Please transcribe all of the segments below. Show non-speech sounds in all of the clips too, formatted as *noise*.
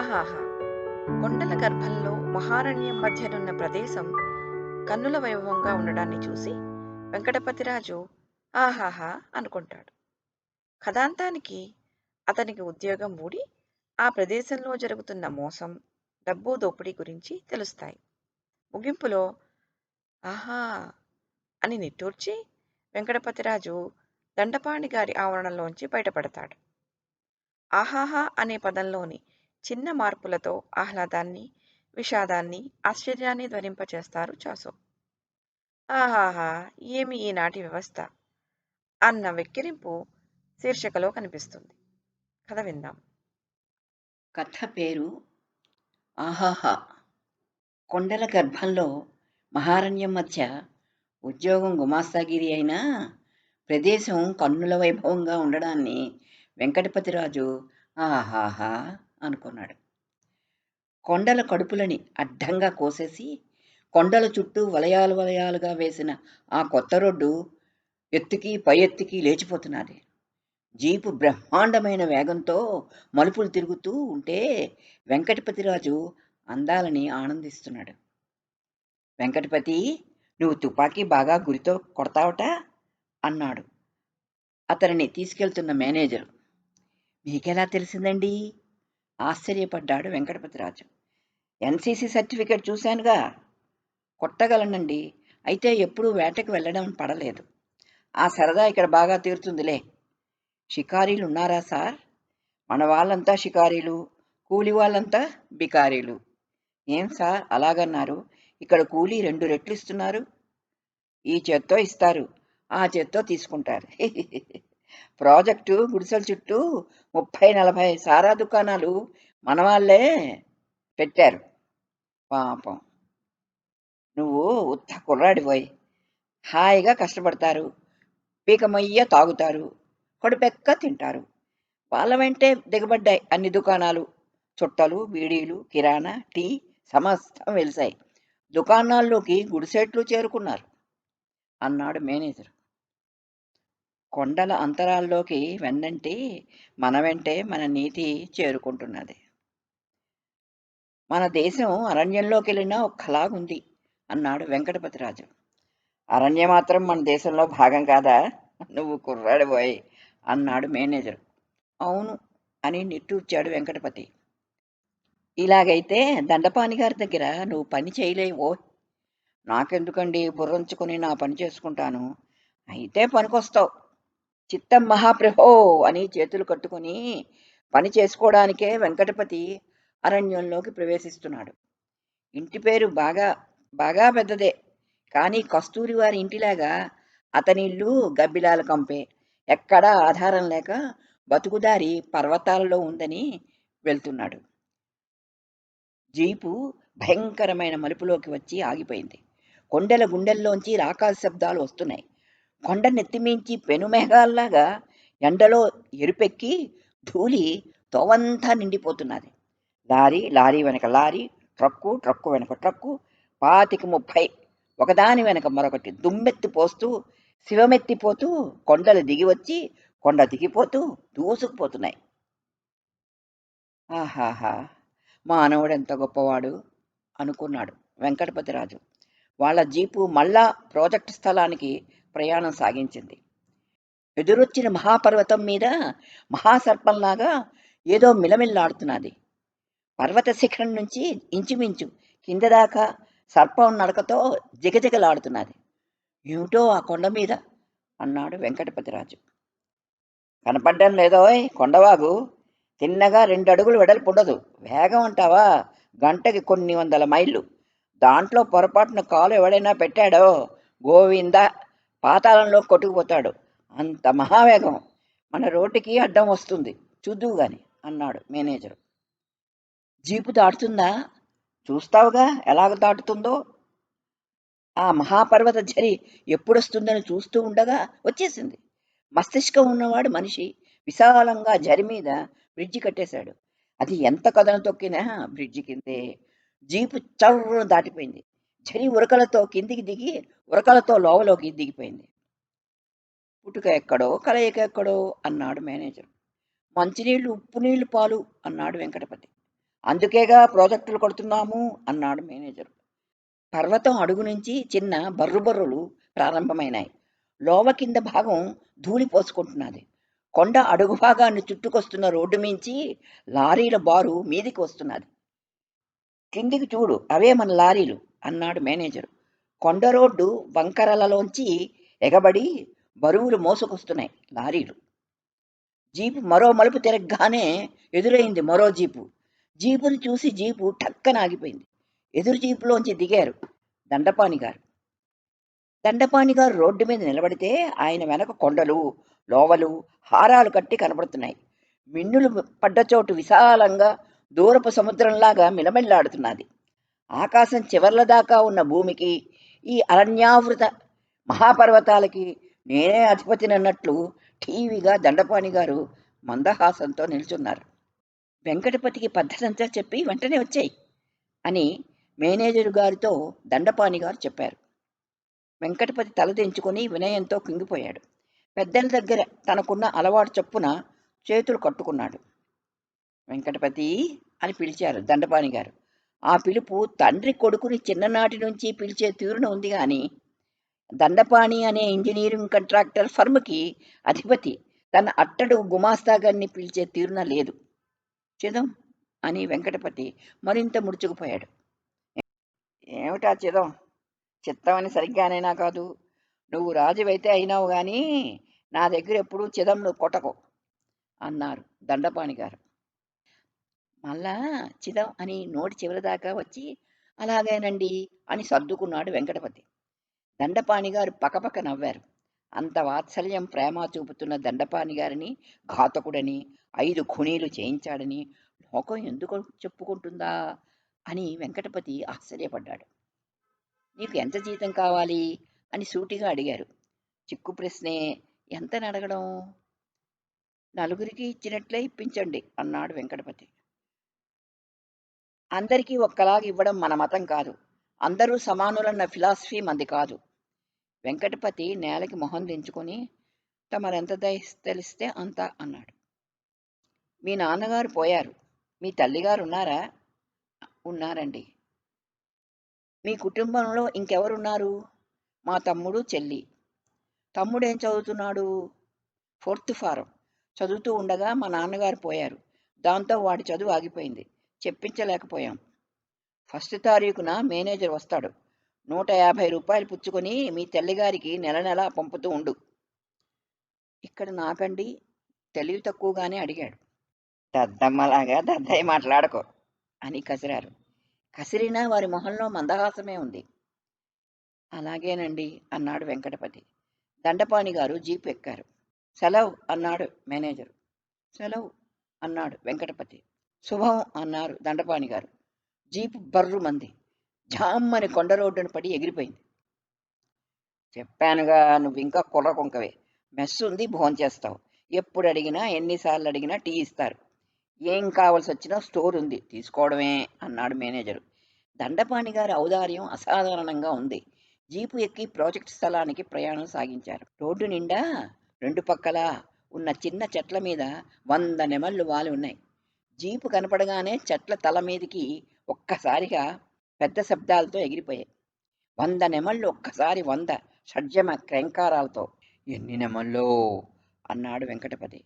ఆహాహా. కొండల గర్భంలో మహారణ్యం మధ్యనున్న ప్రదేశం కన్నుల వైభవంగా ఉండడాన్ని చూసి వెంకటపతిరాజు ఆహాహా అనుకుంటాడు. కథాంతానికి అతనికి ఉద్యోగం ఊడి ఆ ప్రదేశంలో జరుగుతున్న మోసం డబ్బు దోపిడీ గురించి తెలుస్తాయి. ముగింపులో ఆహా అని నిట్టూర్చి వెంకటపతిరాజు దండపాణి గారి ఆవరణలోంచి బయటపడతాడు. ఆహాహా అనే పదంలోని చిన్న మార్పులతో ఆహ్లాదాన్ని విషాదాన్ని ఆశ్చర్యాన్ని ధ్వనింపచేస్తారు చాసో. ఆహాహా! ఏమి ఈనాటి వ్యవస్థ? అన్న వెక్కిరింపు శీర్షికలో కనిపిస్తుంది. కథ విందాం. కథ పేరు ఆహాహా! కొండల గర్భంలో మహారణ్యం మధ్య ఉద్యోగం గుమాస్తాగిరి అయినా ప్రదేశం కన్నుల వైభవంగా ఉండడాన్ని వెంకటపతిరాజు ఆహాహా అనుకున్నాడు. కొండల కడుపులని అడ్డంగా కోసేసి కొండల చుట్టూ వలయాలు వలయాలుగా వేసిన ఆ కొత్త రోడ్డు ఎత్తుకి పై ఎత్తుకి లేచిపోతున్నది. జీపు బ్రహ్మాండమైన వేగంతో మలుపులు తిరుగుతూ ఉంటే వెంకటపతిరాజు అందాలని ఆనందిస్తున్నాడు. వెంకటపతి నువ్వు తుపాకీ బాగా గురితో కొడతావట? అన్నాడు అతనిని తీసుకెళ్తున్న మేనేజరు. మీకెలా తెలిసిందండి? ఆశ్చర్యపడ్డాడు వెంకటపతిరాజు. ఎన్సీసీ సర్టిఫికేట్ చూశానుగా. కొట్టగలనండి. అయితే ఎప్పుడూ వేటకు వెళ్ళడం పడలేదు. ఆ సరదా ఇక్కడ బాగా తీరుతుందిలే. షికారీలు ఉన్నారా సార్? మన వాళ్ళంతా షికారీలు కూలి వాళ్ళంతా బికారీలు. ఏం సార్ అలాగన్నారు? ఇక్కడ కూలీ రెండు రెట్లు ఇస్తున్నారు. ఈ చేత్తో ఇస్తారు. ఆ చేత్తో తీసుకుంటారు. *laughs* ప్రాజెక్టు గుడిసెల చుట్టూ ముప్పై నలభై సారా దుకాణాలు మనవాళ్ళే పెట్టారు. పాపం. నువ్వు ఉత్త కుర్రాడిపోయి హాయిగా కష్టపడతారు. పీకమయ్య తాగుతారు. కడుపెక్క తింటారు. వాళ్ళ వెంటే దిగబడ్డాయి అన్ని దుకాణాలు. చుట్టలు బీడీలు కిరాణా టీ సమస్తం వెలిసాయి. దుకాణాల్లోకి గుడిసెట్లు చేరుకున్నారు. అన్నాడు మేనేజర్. కొండల అంతరాల్లోకి వెన్నంటి మన వెంటే మన నీతి చేరుకుంటున్నది. మన దేశం అరణ్యంలోకి వెళ్ళినా ఒక్కలాగుంది అన్నాడు వెంకటపతిరాజు. అరణ్య మాత్రం మన దేశంలో భాగం కాదా? నువ్వు కుర్రాడిపోయి అన్నాడు మేనేజర్. అవును అని నిట్టూర్చాడు వెంకటపతి. ఇలాగైతే దండపాని గారి దగ్గర నువ్వు పని చేయలేవో నాకెందుకండి బుర్రంచుకొని నా పని చేసుకుంటాను? అయితే పనికొస్తావు. చిత్తం మహాప్రభో అని చేతులు కట్టుకొని పని చేసుకోవడానికే వెంకటపతి అరణ్యంలోకి ప్రవేశిస్తున్నాడు. ఇంటి పేరు బాగా బాగా పెద్దదే. కానీ కస్తూరి వారి ఇంటిలాగా అతని ఇల్లు గబ్బిలాల కంపే. ఎక్కడా ఆధారం లేక బతుకుదారి పర్వతాలలో ఉందని వెళ్తున్నాడు. జీపు భయంకరమైన మలుపులోకి వచ్చి ఆగిపోయింది. కొండల గుండెల్లోంచి రాకాల శబ్దాలు వస్తున్నాయి. కొండ నెత్తిమించి పెనుమేఘాల్లాగా ఎండలో ఎరుపెక్కి ధూళి తోవంతా నిండిపోతున్నది. లారీ లారీ వెనక లారీ ట్రక్కు ట్రక్కు వెనక ట్రక్కు పాతికి ముప్పై ఒకదాని వెనక మరొకటి దుమ్మెత్తి పోస్తూ శివమెత్తిపోతూ కొండలు దిగి వచ్చి కొండ దిగిపోతూ దూసుకుపోతున్నాయి. ఆహాహా మానవుడు ఎంత గొప్పవాడు అనుకున్నాడు వెంకటపతిరాజు. వాళ్ళ జీపు మళ్ళా ప్రాజెక్టు స్థలానికి ప్రయాణం సాగించింది. ఎదురొచ్చిన మహాపర్వతం మీద మహాసర్పంలాగా ఏదో మిలమిల్లాడుతున్నది. పర్వత శిఖరం నుంచి ఇంచుమించు కింద దాకా సర్పం నడకతో జిగజిగలాడుతున్నది. ఏమిటో ఆ కొండ మీద అన్నాడు వెంకటపతిరాజు. కనపడ్డం లేదోయ్ కొండవాగు తిన్నగా రెండు అడుగులు వెడల్పుండదు వేగం అంటావా? గంటకి కొన్ని వందల మైళ్ళు. దాంట్లో పొరపాటున కాలు ఎవడైనా పెట్టాడో? గోవిందా పాతాళంలో కొట్టుకుపోతాడు. అంత మహావేగం. మన రోడ్డుకి అడ్డం వస్తుంది. చూద్దువు గాని అన్నాడు మేనేజరు. జీపు దాటుతుందా? చూస్తావుగా ఎలాగ దాటుతుందో? ఆ మహాపర్వత జరి ఎప్పుడొస్తుందని చూస్తూ ఉండగా వచ్చేసింది. మస్తిష్కం ఉన్నవాడు మనిషి విశాలంగా జరి మీద బ్రిడ్జి కట్టేశాడు. అది ఎంత కథను తొక్కినా బ్రిడ్జి కిందే. జీపు చర్రను దాటిపోయింది. చలి ఉరకలతో కిందికి దిగి ఉరకలతో లోవలోకి దిగిపోయింది. పుట్టుక ఎక్కడో కలయిక ఎక్కడో అన్నాడు మేనేజర్. మంచినీళ్ళు ఉప్పు నీళ్ళు పాలు అన్నాడు వెంకటపతి. అందుకేగా ప్రాజెక్టులు కొడుతున్నాము అన్నాడు మేనేజర్. పర్వతం అడుగు నుంచి చిన్న బర్రుబర్రులు ప్రారంభమైనాయి. లోవ కింద భాగం ధూళి పోసుకుంటున్నది. కొండ అడుగు భాగాన్ని చుట్టుకొస్తున్న రోడ్డు మించి లారీల బారు మీదికి వస్తున్నది. కిందికి చూడు అవే మన లారీలు. అన్నాడు మేనేజర్. కొండ రోడ్డు వంకరలలోంచి ఎగబడి బరువులు మోసుకొస్తున్నాయి లారీలు. జీపు మరో మలుపు తిరగగానే ఎదురైంది మరో జీపు. జీపుని చూసి జీపు టక్కన ఆగిపోయింది. ఎదురు జీపులోంచి దిగారు దండపాణి గారు. దండపాణి గారు రోడ్డు మీద నిలబడితే ఆయన వెనక కొండలు లోవలు హారాలు కట్టి కనబడుతున్నాయి మిన్నులు పడ్డ చోటు విశాలంగా దూరపు సముద్రంలాగా మిలమిల్లాడుతున్నది. ఆకాశం చివర్ల దాకా ఉన్న భూమికి ఈ అరణ్యావృత మహాపర్వతాలకి నేనే అధిపతినన్నట్లు ఠీవిగా దండపాణి గారు మందహాసంతో నిల్చున్నారు. వెంకటపతికి పద్ధతంతా చెప్పి వెంటనే వచ్చాయి అని మేనేజరు గారితో దండపాణి గారు చెప్పారు. వెంకటపతి తలదించుకొని వినయంతో కుంగిపోయాడు. పెద్దల దగ్గర తనకున్న అలవాటు చొప్పున చేతులు కట్టుకున్నాడు. వెంకటపతి అని పిలిచారు దండపాణి గారు. ఆ పిలుపు తండ్రి కొడుకుని చిన్ననాటి నుంచి పిలిచే తీరున ఉంది కానీ దండపాణి అనే ఇంజనీరింగ్ కాంట్రాక్టర్ ఫర్మ్కి అధిపతి తన అట్టడు గుమాస్తాగాన్ని పిలిచే తీరున లేదు. చిదం అని వెంకటపతి మరింత ముడుచుకుపోయాడు. ఏమిటా చిదం? చిత్తమని సరిగ్గానైనా కాదు. నువ్వు రాజువైతే అయినావు కానీ నా దగ్గర ఎప్పుడూ చిదంను కొట్టకు అన్నారు దండపాణి గారు. మళ్ళా చిదం అని నోటి చివరి దాకా వచ్చి అలాగేనండి అని సర్దుకున్నాడు వెంకటపతి. దండపాణి గారు పకపక నవ్వారు. అంత వాత్సల్యం ప్రేమ చూపుతున్న దండపాణి గారిని ఘాతకుడని ఐదు ఖునీలు చేయించాడని లోకం ఎందుకు చెప్పుకుంటుందా అని వెంకటపతి ఆశ్చర్యపడ్డాడు. నీకు ఎంత జీతం కావాలి? అని సూటిగా అడిగారు. చిక్కు ప్రశ్నే ఎంతని అడగడం నలుగురికి ఇచ్చినట్లే ఇప్పించండి అన్నాడు వెంకటపతి. అందరికీ ఒక్కలాగా ఇవ్వడం మన మతం కాదు. అందరూ సమానులన్న ఫిలాసఫీ మంది కాదు. వెంకటపతి నేలకి మొహం దించుకొని తమరెంత తెలిస్తే అంత అన్నాడు. మీ నాన్నగారు పోయారు. మీ తల్లిగారు ఉన్నారా? ఉన్నారండి. మీ కుటుంబంలో ఇంకెవరున్నారు? మా తమ్ముడు చెల్లి. తమ్ముడు ఏం చదువుతున్నాడు? Fourth form. చదువుతూ ఉండగా మా నాన్నగారు పోయారు. దాంతో వాడి చదువు ఆగిపోయింది. చెప్పించలేకపోయాం. ఫస్ట్ తారీఖున మేనేజర్ వస్తాడు. నూట యాభై రూపాయలు పుచ్చుకొని మీ తల్లిగారికి నెల నెలా పంపుతూ ఉండు. ఇక్కడ నాకండి తెలివి తక్కువగానే అడిగాడు. దద్దమ్మలాగా దద్దయ్య మాట్లాడకో అని కసిరారు. కసిరినా వారి మొహంలో మందహాసమే ఉంది. అలాగేనండి అన్నాడు వెంకటపతి. దండపాణి గారు జీప్ ఎక్కారు. సెలవు అన్నాడు మేనేజరు. సెలవు అన్నాడు వెంకటపతి. శుభం అన్నారు దండపాణి గారు. జీపు బర్రు మంది. జామ్మని కొండ రోడ్డును పడి ఎగిరిపోయింది. చెప్పానుగా నువ్వు ఇంకా కుర్రకుంకవే మెస్ ఉంది భోంచేస్తావు ఎప్పుడు అడిగినా ఎన్నిసార్లు అడిగినా టీ ఇస్తారు. ఏం కావాల్సి వచ్చినా స్టోర్ ఉంది. తీసుకోవడమే అన్నాడు మేనేజరు. దండపాణి గారి ఔదార్యం అసాధారణంగా ఉంది. జీపు ఎక్కి ప్రాజెక్ట్ స్థలానికి ప్రయాణం సాగించారు. రోడ్డు నిండా రెండు పక్కల ఉన్న చిన్న చెట్ల మీద వంద నెమళ్ళు వాలి ఉన్నాయి. జీపు కనపడగానే చెట్ల తల మీదికి ఒక్కసారిగా పెద్ద శబ్దాలతో ఎగిరిపోయాయి. వంద నెమళ్ళు ఒక్కసారి వంద షడ్జమ క్రెంకారాలతో. ఎన్ని నెమళ్ళు? అన్నాడు వెంకటపతి.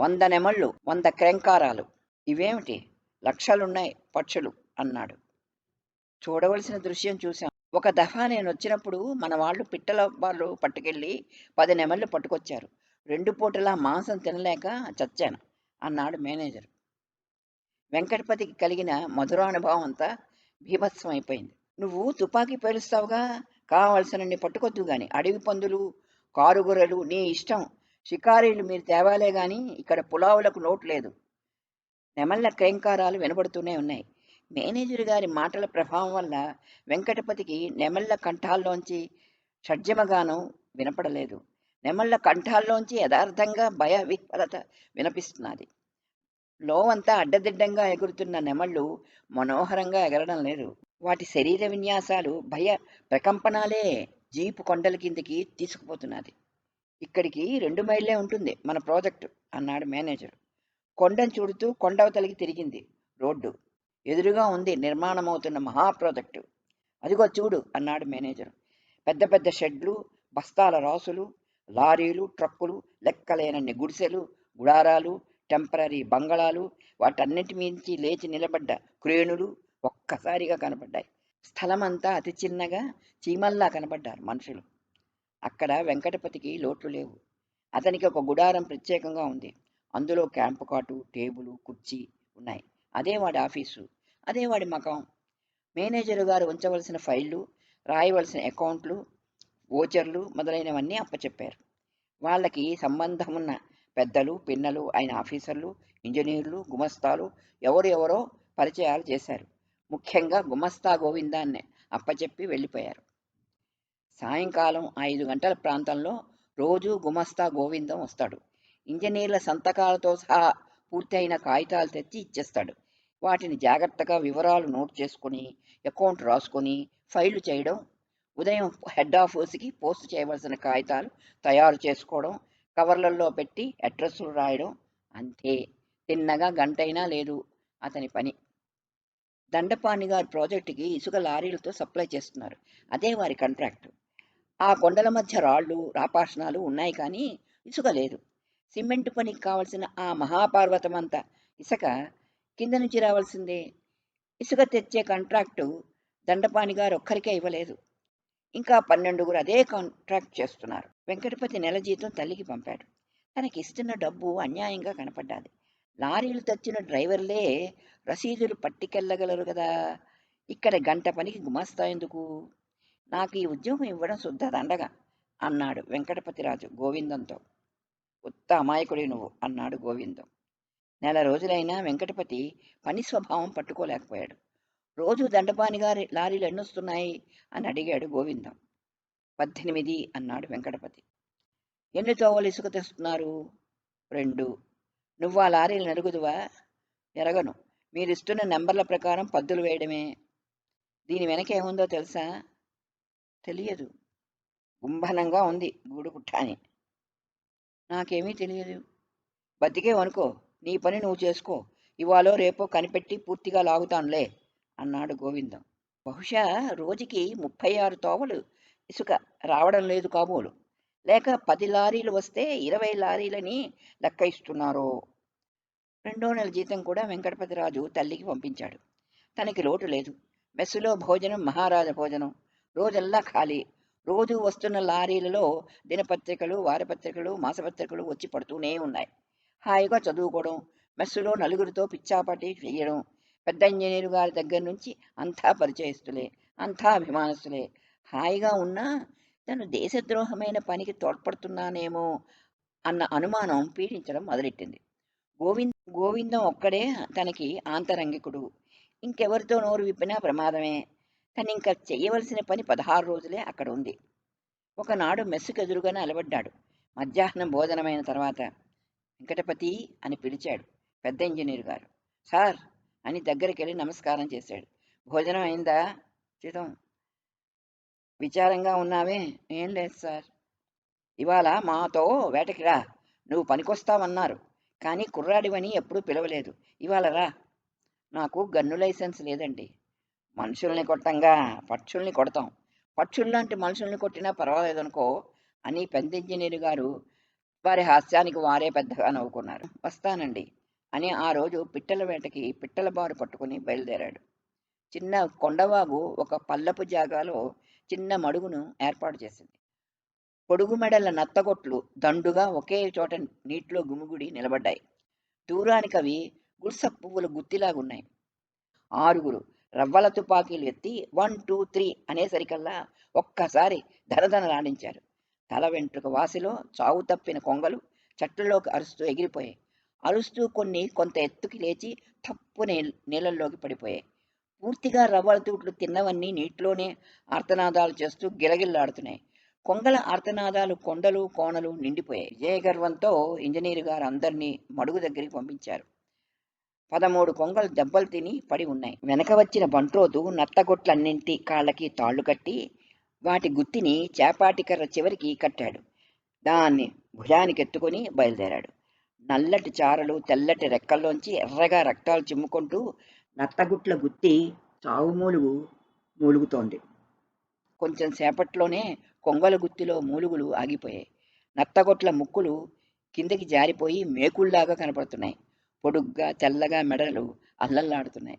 వంద నెమళ్ళు వంద క్రెంకారాలు. ఇవేమిటి? లక్షలున్నాయి పక్షులు అన్నాడు. చూడవలసిన దృశ్యం చూశాం. ఒక దఫా నేను వచ్చినప్పుడు మన వాళ్ళు పిట్టల వాళ్ళు పట్టుకెళ్ళి పది నెమళ్ళు పట్టుకొచ్చారు. రెండు పూటలా మాంసం తినలేక చచ్చాను అన్నాడు మేనేజర్. వెంకటపతికి కలిగిన మధురానుభవం అంతా భీభత్సం అయిపోయింది నువ్వు తుపాకీ పేలుస్తావుగా? కావలసినన్ని పట్టుకొద్దు గాని. అడవి పందులు కారుగొర్రెలు నీ ఇష్టం. షికారీలు మీరు తేవాలే గాని ఇక్కడ పులావులకు నోటు లేదు. నెమళ్ళ క్రేంకారాలు వినబడుతూనే ఉన్నాయి. మేనేజర్ గారి మాటల ప్రభావం వల్ల వెంకటపతికి నెమళ్ళ కంఠాల్లోంచి షడ్జమగానం వినపడలేదు. నెమళ్ళ కంఠాల్లోంచి యథార్థంగా భయ విహ్వలత వినపిస్తున్నది. లోవంతా అడ్డదిడ్డంగా ఎగురుతున్న నెమళ్ళు మనోహరంగా ఎగరడం లేదు. వాటి శరీర విన్యాసాలు భయ ప్రకంపనాలే జీపు కొండల కిందికి తీసుకుపోతున్నది. ఇక్కడికి రెండు మైళ్ళే ఉంటుంది మన ప్రాజెక్టు అన్నాడు మేనేజర్. కొండను చూడుతూ కొండవతలికి తిరిగింది రోడ్డు. ఎదురుగా ఉంది నిర్మాణమవుతున్న మహా ప్రాజెక్టు. అదిగో చూడు అన్నాడు మేనేజర్. పెద్ద పెద్ద షెడ్లు బస్తాల రాసులు లారీలు ట్రక్కులు లెక్కలేనన్ని గుడిసెలు గుడారాలు టెంపరీ బంగళాలు వాటన్నిటి మించి లేచి నిలబడ్డ క్రేణులు ఒక్కసారిగా కనపడ్డాయి. స్థలమంతా అతి చిన్నగా చీమల్లా కనపడ్డారు మనుషులు. అక్కడ వెంకటపతికి లోట్లు లేవు. అతనికి ఒక గుడారం ప్రత్యేకంగా ఉంది. అందులో క్యాంపు కాటు టేబుల్ కుర్చీ ఉన్నాయి. అదే వాడి ఆఫీసు. అదే వాడి మకం. మేనేజరు గారు ఉంచవలసిన ఫైళ్ళు రాయవలసిన అకౌంట్లు ఓచర్లు మొదలైనవన్నీ అప్పచెప్పారు. వాళ్ళకి సంబంధం ఉన్న పెద్దలు పిన్నలు అయిన ఆఫీసర్లు ఇంజనీర్లు గుమస్తాలు ఎవరెవరో పరిచయాలు చేశారు. ముఖ్యంగా గుమస్తా గోవిందాన్ని అప్పచెప్పి వెళ్ళిపోయారు. సాయంకాలం ఐదు గంటల ప్రాంతంలో రోజు గుమస్తా గోవిందం వస్తాడు. ఇంజనీర్ల సంతకాలతో సహా పూర్తి అయిన కాగితాలు తెచ్చి ఇచ్చేస్తాడు. వాటిని జాగ్రత్తగా వివరాలు నోట్ చేసుకొని అకౌంట్ రాసుకొని ఫైళ్ళు చేయడం ఉదయం హెడ్ ఆఫీస్కి పోస్ట్ చేయవలసిన కాగితాలు తయారు చేసుకోవడం కవర్లలో పెట్టి అడ్రస్లు రాయడం అంతే. తిన్నగా గంటైనా లేదు అతని పని. దండపాణి గారి ప్రాజెక్టుకి ఇసుక లారీలతో సప్లై చేస్తున్నారు. అదే వారి కాంట్రాక్టు. ఆ కొండల మధ్య రాళ్ళు రాపాషణాలు ఉన్నాయి కానీ ఇసుక లేదు. సిమెంట్ పనికి కావలసిన ఆ మహాపార్వతం అంతా ఇసుక కింద నుంచి రావాల్సిందే. ఇసుక తెచ్చే కాంట్రాక్టు దండపాణి గారు ఒక్కరికే ఇవ్వలేదు. ఇంకా పన్నెండుగురు అదే కాంట్రాక్ట్ చేస్తున్నారు. వెంకటపతి నెల జీతం తల్లికి పంపాడు. తనకి ఇస్తున్న డబ్బు అన్యాయంగా కనపడ్డాది. లారీలు తెచ్చిన డ్రైవర్లే రసీదులు పట్టికెళ్ళగలరు కదా. ఇక్కడ గంట పనికి గుమాస్తా ఎందుకు? నాకు ఈ ఉద్యోగం ఇవ్వడం శుద్ధ దండగా అన్నాడు వెంకటపతిరాజు గోవిందంతో. ఉత్త అమాయకుడి నువ్వు అన్నాడు గోవిందం. నెల రోజులైనా వెంకటపతి పని స్వభావం పట్టుకోలేకపోయాడు. రోజు దండపానిగా లారీలు ఎన్నొస్తున్నాయి? అని అడిగాడు గోవిందం. పద్దెనిమిది అన్నాడు వెంకటపతి. ఎన్ని తోవలు ఇసుక తెస్తున్నారు? రెండు. నువ్వు ఆ లారీలు నరుగుదువా ఎరగను. మీరిస్తున్న నెంబర్ల ప్రకారం పద్దులు వేయడమే. దీని వెనక ఏముందో తెలుసా? తెలియదు. గుంభనంగా ఉంది గూడు అని నాకేమీ తెలియదు. బతికే అనుకో నీ పని నువ్వు చేసుకో. ఇవాళో రేపో కనిపెట్టి పూర్తిగా లాగుతానులే. అన్నాడు గోవిందం. బహుశా రోజుకి ముప్పై ఆరు తోవలు ఇసుక రావడం లేదు కాబోలు. లేక పది లారీలు వస్తే ఇరవై లారీలని లెక్క ఇస్తున్నారో రెండో నెల జీతం కూడా వెంకటపతిరాజు తల్లికి పంపించాడు. తనకి లోటు లేదు. మెస్సులో భోజనం మహారాజ భోజనం. రోజల్లా ఖాళీ. రోజు వస్తున్న లారీలలో దినపత్రికలు వారపత్రికలు మాసపత్రికలు వచ్చి పడుతూనే ఉన్నాయి. హాయిగా చదువుకోవడం మెస్సులో నలుగురితో పిచ్చాపాటి చేయడం పెద్ద ఇంజనీరు గారి దగ్గర నుంచి అంతా పరిచయస్తులే అంతా అభిమానస్తులే. హాయిగా ఉన్నా తను దేశద్రోహమైన పనికి తోడ్పడుతున్నానేమో అన్న అనుమానం పీడించడం మొదలెట్టింది. గోవింద్ గోవిందం ఒక్కడే తనకి ఆంతరంగికుడు. ఇంకెవరితో నోరు విప్పినా ప్రమాదమే. తను ఇంకా చేయవలసిన పని పదహారు రోజులే అక్కడ ఉంది. ఒకనాడు మెస్సుకు ఎదురుగానే నిలబడ్డాడు. మధ్యాహ్నం భోజనమైన తర్వాత వెంకటపతి అని పిలిచాడు పెద్ద ఇంజనీర్ గారు. సార్ అని దగ్గరికి వెళ్ళి నమస్కారం చేశాడు. భోజనం అయిందా? చితం విచారంగా ఉన్నావే? ఏం లేదు సార్. ఇవాళ మాతో వేటకి రా. నువ్వు పనికొస్తావన్నారు. కానీ కుర్రాడివని ఎప్పుడూ పిలవలేదు. ఇవాళ రా. నాకు గన్ను లైసెన్స్ లేదండి. మనుషుల్ని కొట్టంగా పక్షుల్ని కొడతాం. పక్షుల్లాంటి మనుషుల్ని కొట్టినా పర్వాలేదనుకో అని పెద్ద ఇంజనీర్ గారు వారి హాస్యానికి వారే పెద్దగా నవ్వుకున్నారు. వస్తానండి. అని ఆ రోజు పిట్టల వేటకి పిట్టల బారు పట్టుకుని బయలుదేరాడు. చిన్న కొండవాగు ఒక పల్లపు జాగాలో చిన్న మడుగును ఏర్పాటు చేసింది. పొడుగు మెడల నత్తగొట్లు దండుగా ఒకే చోట నీటిలో గుమిగుడి నిలబడ్డాయి. దూరానికి అవి గుడ్స పువ్వుల గుత్తిలాగున్నాయి. ఆరుగురు రవ్వల తుపాకీలు ఎత్తి వన్ టూ త్రీ అనేసరికల్లా ఒక్కసారి ధనధనలాడించారు తల వెంట్రుక వాసిలో చావు తప్పిన కొంగలు చెట్లలోకి అరుస్తూ ఎగిరిపోయాయి. అరుస్తూ కొన్ని కొంత ఎత్తుకి లేచి తప్పు నీళ్ళల్లోకి పడిపోయాయి. పూర్తిగా రవ్వల తూట్లు తిన్నవన్నీ నీటిలోనే ఆర్తనాదాలు చేస్తూ గిలగిల్లాడుతున్నాయి. కొంగల ఆర్తనాదాలు కొండలు కోణలు నిండిపోయాయి. విజయ గర్వంతో ఇంజనీర్ గారు అందరినీ మడుగు దగ్గరికి పంపించారు. పదమూడు కొంగలు దెబ్బలు తిని పడి ఉన్నాయి. వెనక వచ్చిన బంట్రోతు నత్తగొట్లన్నింటి కాళ్ళకి తాళ్ళు కట్టి వాటి గుత్తిని చేపాటి కర్ర చివరికి కట్టాడు. దాన్ని భుజానికి ఎత్తుకొని బయలుదేరాడు. నల్లటి చారలు తెల్లటి రెక్కల్లోంచి ఎర్రగా రక్తాలు చిమ్ముకుంటూ నత్తగుట్ల గుత్తి చావు మూలుగు మూలుగుతోంది. కొంచెం సేపట్లోనే కొంగల గుత్తిలో మూలుగులు ఆగిపోయాయి. నత్తగొట్ల ముక్కులు కిందకి జారిపోయి మేకుల్లాగా కనపడుతున్నాయి. పొడుగ్గా తెల్లగా మెడలు అల్లల్లాడుతున్నాయి.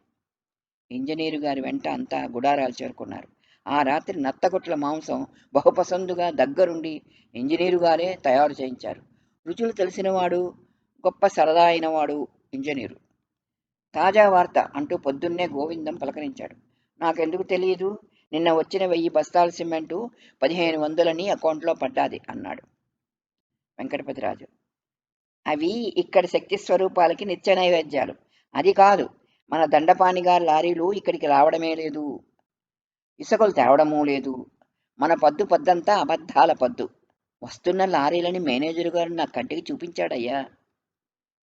ఇంజనీరు గారి వెంట అంతా గుడారాలు చేరుకున్నారు. ఆ రాత్రి నత్తగొట్ల మాంసం బహుపసందుగా దగ్గరుండి ఇంజనీరు గారే తయారు చేయించారు. రుచులు తెలిసినవాడు గొప్ప సరదా అయినవాడు ఇంజనీరు. తాజా వార్త అంటూ పొద్దున్నే గోవిందం పలకరించాడు. నాకెందుకు తెలియదు నిన్న వచ్చిన వెయ్యి బస్తాల సిమెంటు పదిహేను వందలని అకౌంట్లో పడ్డాది అన్నాడు వెంకటపతిరాజు. అవి ఇక్కడ శక్తి స్వరూపాలకి నిత్య నైవేద్యాలు. అది కాదు మన దండపాణి గారి లారీలు ఇక్కడికి రావడమే లేదు. ఇసుకలు తేవడమూ లేదు. మన పద్దు పద్దంతా అబద్ధాల పద్దు. వస్తున్న లారీలని మేనేజర్ గారు నా కంటికి చూపించాడయ్యా.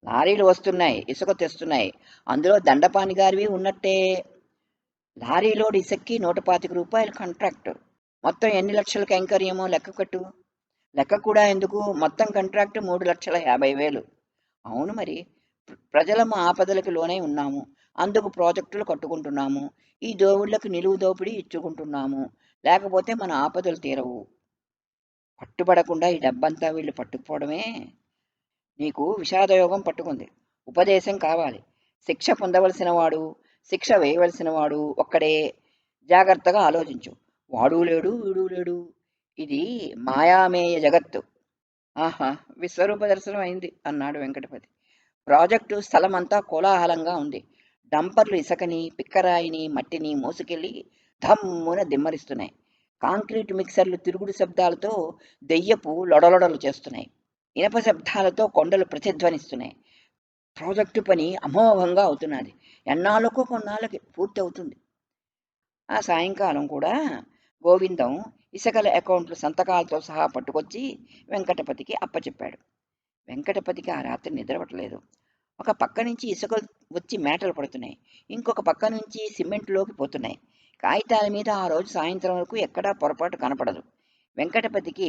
లారీలు వస్తున్నాయి ఇసుక తెస్తున్నాయి. అందులో దండపాని గారివి ఉన్నట్టే. లారీలోడ్ ఇసుక్కి నూట పాతిక రూపాయలు కాంట్రాక్ట్ మొత్తం ఎన్ని లక్షల కైంకర్యమో లెక్క కట్టు. లెక్క కూడా ఎందుకు? మొత్తం కాంట్రాక్ట్ మూడు లక్షల యాభై వేలు. అవును మరి ప్రజలము ఆపదలకు లోనై ఉన్నాము. అందుకు ప్రాజెక్టులు కట్టుకుంటున్నాము. ఈ దోవుళ్ళకు నిలువు దోపిడీ ఇచ్చుకుంటున్నాము. లేకపోతే మన ఆపదలు తీరవు. పట్టుబడకుండా ఈ డబ్బంతా వీళ్ళు పట్టుకుపోవడమే. నీకు విషాదయోగం పట్టుకుంది. ఉపదేశం కావాలి. శిక్ష పొందవలసిన వాడు శిక్ష వేయవలసిన వాడు ఒక్కడే. జాగ్రత్తగా ఆలోచించు. వాడు లేడు వీడు లేడు. ఇది మాయామేయ జగత్తు. ఆహా విశ్వరూప దర్శనం అయింది అన్నాడు వెంకటపతి. ప్రాజెక్టు స్థలమంతా కోలాహలంగా ఉంది. డంపర్లు ఇసకని పిక్కరాయిని మట్టిని మోసుకెళ్ళి ధమ్మున దిమ్మరిస్తున్నాయి. కాంక్రీట్ మిక్సర్లు తిరుగుడు శబ్దాలతో దెయ్యపు లొడలొడలు చేస్తున్నాయి. ఇనప శబ్దాలతో కొండలు ప్రతిధ్వనిస్తున్నాయి ప్రాజెక్టు పని అమోఘంగా అవుతున్నది. ఎన్నాళ్ళకో కొన్నాళ్ళకి పూర్తి అవుతుంది ఆ సాయంకాలం కూడా గోవిందం ఇసుకల అకౌంట్లు సంతకాలతో సహా పట్టుకొచ్చి వెంకటపతికి అప్పచెప్పాడు. వెంకటపతికి ఆ రాత్రి నిద్రపట్టలేదు. ఒక పక్క నుంచి ఇసుకలు వచ్చి మేటలు పడుతున్నాయి. ఇంకొక పక్క నుంచి సిమెంట్లోకి పోతున్నాయి. కాగితాల మీద ఆ రోజు సాయంత్రం వరకు ఎక్కడా పొరపాటు కనపడదు. వెంకటపతికి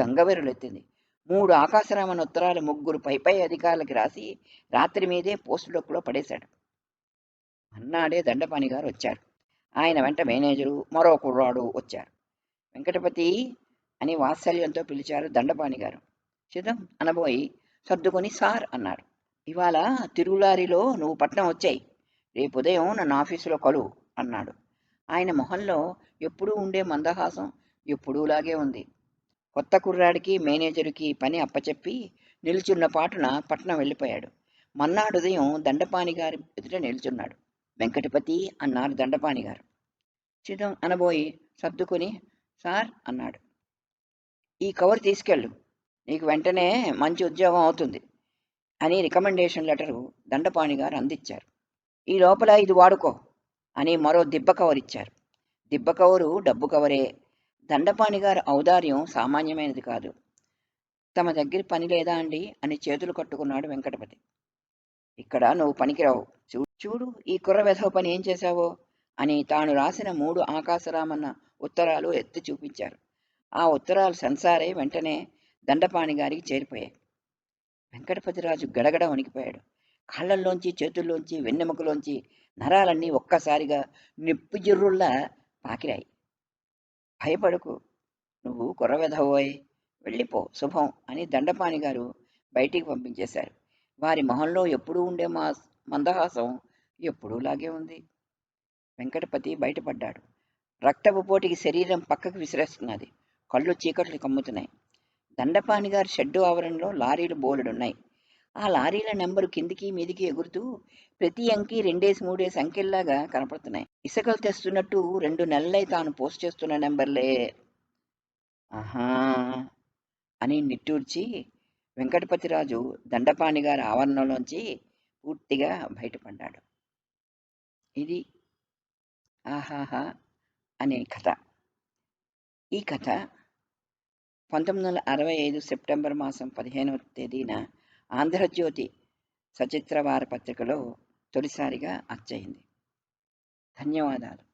గంగవెరులెత్తింది మూడు ఆకాశరామన్ ఉత్తరాలు ముగ్గురు పైపై అధికారులకి రాసి రాత్రి మీదే పోస్ట్ డొక్కులో పడేశాడు. అన్నాడే దండపాణి గారు వచ్చారు. ఆయన వెంట మేనేజరు మరో కుర్రాడు వచ్చారు. వెంకటపతి అని వాత్సల్యంతో పిలిచారు దండపాణి గారు. సిద్ధం అనబోయి సర్దుకొని సార్ అన్నాడు ఇవాళ తిరుగులారిలో నువ్వు పట్నం వచ్చాయి. రేపు ఉదయం నన్ను ఆఫీసులో కలువు అన్నాడు. ఆయన మొహంలో ఎప్పుడూ ఉండే మందహాసం ఎప్పుడూలాగే ఉంది. కొత్త కుర్రాడికి మేనేజరుకి పని అప్పచెప్పి నిల్చున్న పాటున పట్నం వెళ్ళిపోయాడు. మన్నాడు ఉదయం దండపాణి గారి ఎదుట నిల్చున్నాడు. వెంకటపతి అన్నారు దండపాణి గారు. చిదం అనబోయి సర్దుకుని సార్ అన్నాడు. ఈ కవర్ తీసుకెళ్ళు. నీకు వెంటనే మంచి ఉద్యోగం అవుతుంది అని రికమెండేషన్ లెటరు దండపాణి గారు అందించారు ఈ లోపల ఇది వాడుకో అని మరో దిబ్బ కవర్ ఇచ్చారు. దిబ్బ కవరు డబ్బు కవరే. దండపాణి గారి ఔదార్యం సామాన్యమైనది కాదు. తమ దగ్గర పని లేదా అండి? అని చేతులు కట్టుకున్నాడు వెంకటపతి. ఇక్కడ నువ్వు పనికిరావు. చూడు చూడు ఈ కుర్ర వెధవ పని ఏం చేశావో? అని తాను రాసిన మూడు ఆకాశరామన్న ఉత్తరాలు ఎత్తి చూపించారు. ఆ ఉత్తరాలు సంసారే వెంటనే దండపాణి గారికి చేరిపోయాయి. వెంకటపతిరాజు గడగడ వణికిపోయాడు. కాళ్ళల్లోంచి చేతుల్లోంచి వెన్నెముకలోంచి నరాలన్నీ ఒక్కసారిగా నిప్పు జిర్రుల్లా పాకిరాయి. భయపడకు. నువ్వు కుర్రవెధవోయ్ వెళ్ళిపో శుభం అని దండపాణి గారు బయటికి పంపించేశారు. వారి మొహంలో ఎప్పుడూ ఉండే మా మందహాసం ఎప్పుడూలాగే ఉంది. వెంకటపతి బయటపడ్డాడు. రక్తపు పోటీకి శరీరం పక్కకు విసిరేస్తున్నది. కళ్ళు చీకట్లు కమ్ముతున్నాయి. దండపాణి గారి షెడ్డు ఆవరణలో లారీలు బోలెడున్నాయి. ఆ లారీల నెంబరు కిందికి మీదికి ఎగురుతూ ప్రతి అంకి రెండేసి మూడేసి అంకెల్లాగా కనపడుతున్నాయి. ఇసుకలు తెస్తున్నట్టు రెండు నెలలై తాను పోస్ట్ చేస్తున్న నెంబర్లే. ఆహా! అని నిట్టూర్చి వెంకటపతిరాజు దండపాణి గారి ఆవరణలోంచి పూర్తిగా బయటపడ్డాడు. ఇది ఆహాహా అనే కథ. ఈ కథ పంతొమ్మిది వందల అరవై ఐదు సెప్టెంబర్ మాసం పదిహేనవ తేదీన ఆంధ్రజ్యోతి సచిత్ర వార పత్రికలో తొలిసారిగా అచ్చయింది ధన్యవాదాలు.